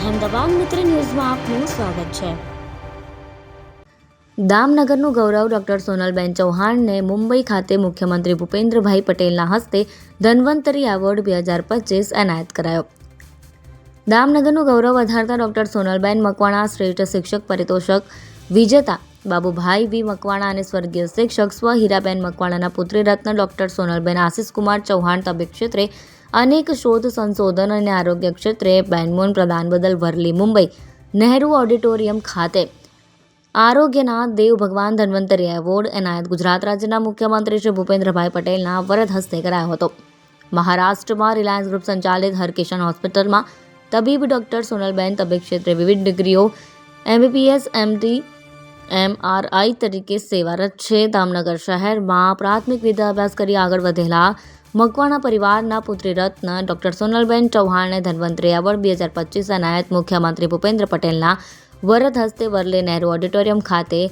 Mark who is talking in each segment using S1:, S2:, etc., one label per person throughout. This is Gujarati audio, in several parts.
S1: અહેમદાબાદ મિત્ર ન્યૂઝમાં આપનું સ્વાગત છે. દામનગરનું ગૌરવ ડોક્ટર સોનલબેન ચૌહાણને મુંબઈ ખાતે મુખ્યમંત્રી ભૂપેન્દ્રભાઈ પટેલના હસ્તે ધન્વંતરી એવોર્ડ બે હજાર પચીસ એનાયત કરાયો. દામનગરનું ગૌરવ વધારતા ડોક્ટર સોનલબેન મકવાણા શ્રેષ્ઠ શિક્ષક પરિતોષક વિજેતા બાબુભાઈ વી મકવાણા અને સ્વર્ગીય શિક્ષક સ્વ હીરાબેન મકવાણાના પુત્રી રત્ન ડોક્ટર સોનલબેન આશિષકુમાર ચૌહાણ તબીબ ક્ષેત્રે અનેક શોધ, સંશોધન અને આરોગ્ય ક્ષેત્રે બેનમોન પ્રદાન બદલ વરલી મુંબઈ, નહેરુ ઓડિટોરિયમ ખાતે. આરોગ્યના દેવ ભગવાન ધન્વંતરી એવોર્ડ એનાયત ગુજરાત રાજ્યના મુખ્યમંત્રી શ્રી ભૂપેન્દ્રભાઈ પટેલના વરદ હસ્તે કરાયો હતો. મહારાષ્ટ્રમાં રિલાયન્સ ગ્રુપ સંચાલિત હરકિશન હોસ્પિટલમાં તબીબ ડોક્ટર સોનલબેન તબીબ ક્ષેત્રે વિવિધ ડિગ્રીઓ, એમબીબીએસ, એમડી, એમઆરઆઈ તરીકે સેવારત છે. દામનગર શહેરમાં પ્રાથમિક વિદ્યાભ્યાસ કરી આગળ વધેલા મકવાણા પરિવારના પુત્રી રત્ન ડોક્ટર સોનલબેન ચૌહાણને ધન્વંતરી એવોર્ડ બે હજાર પચીસ અનાયત મુખ્યમંત્રી ભૂપેન્દ્ર પટેલના વરદ હસ્તે વરલે નહેરુ ઓડિટોરિયમ ખાતે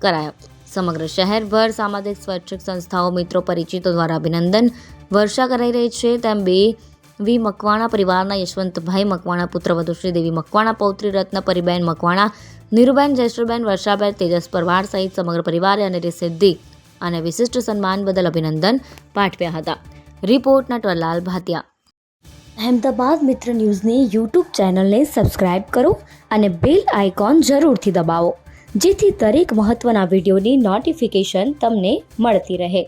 S1: કરાયો. સમગ્ર શહેરભર સામાજિક સ્વૈચ્છિક સંસ્થાઓ, મિત્રો, પરિચિતો દ્વારા અભિનંદન. વર્ષા કરાઈ રહી છે તેમ બે વી મકવાણા પરિવારના યશવંતભાઈ મકવાણા પુત્રવધુ શ્રીદેવી મકવાણા, પૌત્રી રત્ન પરિબેન મકવાણા, નીરુબેન જયશ્રીબેન વર્ષાબેન તેજસ પરવાર સહિત સમગ્ર પરિવારે અને સિદ્ધિ અને વિશિષ્ટ સન્માન બદલ અભિનંદન પાઠવ્યા હતા. રિપોર્ટ નટવરલાલ ભાતિયા અહેમદાબાદ મિત્ર ન્યૂઝની યુટ્યુબ ચેનલને સબસ્ક્રાઇબ કરો અને બેલ આઇકોન જરૂરથી દબાવો, જેથી દરેક મહત્ત્વના વિડીયોની નોટિફિકેશન તમને મળતી રહે.